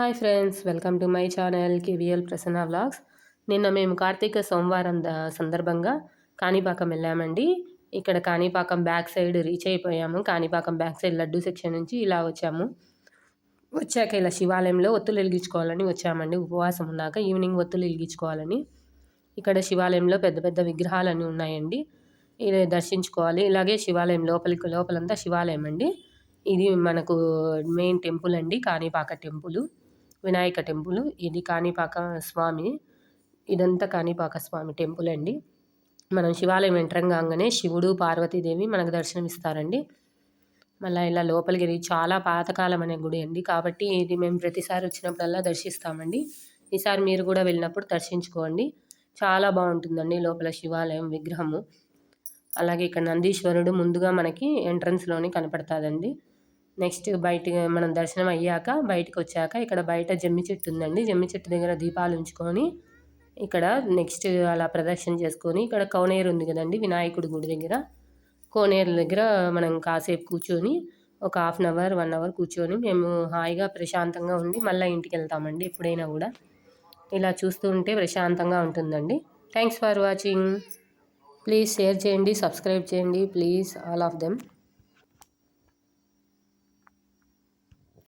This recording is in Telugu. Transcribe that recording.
Hi friends welcome to my channel KVL Prasanna vlogs. నిన్న మేము కార్తీక సోమవారం సందర్భంగా కాణిపాకం వెళ్ళామండి. ఇక్కడ కాణిపాకం బ్యాక్ సైడ్ రీచ్ అయిపోయాము. Kanipakam back side laddu section నుంచి ఇలా వచ్చాము. వచ్చాక ఇలా శివాలయంలో ఒత్తులు వెలిగించుకోవాలని వచ్చామండి. ఉపవాసం ఉన్నాక ఈవినింగ్ ఒత్తులు వెలిగించుకోవాలని. ఇక్కడ శివాలయంలో పెద్ద పెద్ద విగ్రహాలన్నీ ఉన్నాయండి. ఇది దర్శించుకోవాలి. ఇలాగే శివాలయం లోపలికి లోపలంతా శివాలయం అండి ఇది మనకు మెయిన్ టెంపుల్ అండి కాణిపాక టెంపుల్. వినాయక టెంపుల్. ఇది కాణిపాక స్వామి ఇదంతా కాణిపాక స్వామి టెంపుల్ అండి. మనం శివాలయం ఎంటర్ శివుడు పార్వతీదేవి మనకు దర్శనమిస్తారండి. మళ్ళీ ఇలా లోపలికి చాలా పాతకాలం అనే గుడి అండి. కాబట్టి ఇది మేము ప్రతిసారి వచ్చినప్పుడల్లా దర్శిస్తామండి. ఈసారి మీరు కూడా వెళ్ళినప్పుడు దర్శించుకోండి. చాలా బాగుంటుందండి లోపల శివాలయం విగ్రహము. అలాగే ఇక్కడ నందీశ్వరుడు ముందుగా మనకి ఎంట్రన్స్లోనే కనపడుతుందండి నెక్స్ట్ బయట మనం దర్శనం అయ్యాక బయటకు వచ్చాక ఇక్కడ బయట జమ్మి చెట్టు ఉందండి. జమ్మి చెట్టు దగ్గర దీపాలు ఉంచుకొని ఇక్కడ నెక్స్ట్ అలా ప్రదర్శన చేసుకొని ఇక్కడ కోనేరు ఉంది కదండి వినాయకుడి గుడి దగ్గర. కోనేరు దగ్గర మనం కాసేపు కూర్చొని ఒక half an hour one hour కూర్చొని మేము హాయిగా ప్రశాంతంగా ఉండి మళ్ళీ ఇంటికి వెళ్తామండి ఎప్పుడైనా కూడా. ఇలా చూస్తూ ఉంటే ప్రశాంతంగా ఉంటుందండి. Thanks for watching please share చేయండి సబ్స్క్రైబ్ చేయండి ప్లీజ్ ఆల్ ఆఫ్ దెమ్